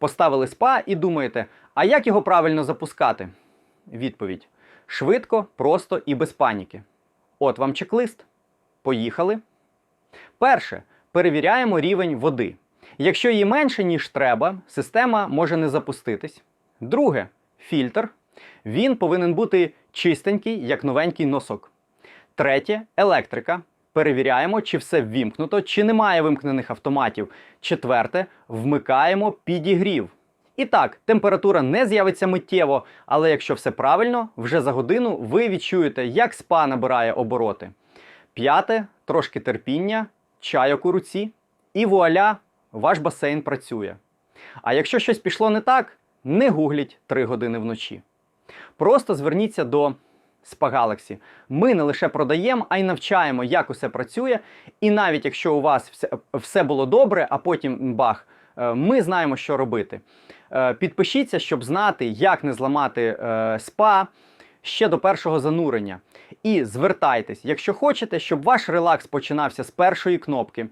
Поставили спа і думаєте, а як його правильно запускати? Відповідь: швидко, просто і без паніки. От вам чек-лист. Поїхали. Перше. Перевіряємо рівень води. Якщо її менше, ніж треба, система може не запуститись. Друге фільтр. Він повинен бути чистенький, як новенький носок. Третє електрика. Перевіряємо, чи все ввімкнуто, чи немає вимкнених автоматів. Четверте вмикаємо підігрів. І так, температура не з'явиться миттєво, але якщо все правильно, вже за годину ви відчуєте, як спа набирає обороти. П'яте трошки терпіння, чайок у руці, і вуаля, ваш басейн працює. А якщо щось пішло не так, не гугліть 3 години вночі. Просто зверніться до Spa Galaxy. Ми не лише продаємо, а й навчаємо, як усе працює. І навіть якщо у вас все, все було добре, а потім бах, е, ми знаємо, що робити. Е, Підпишіться, щоб знати, як не зламати е, спа ще до першого занурення. І звертайтесь, якщо хочете, щоб ваш релакс починався з першої кнопки.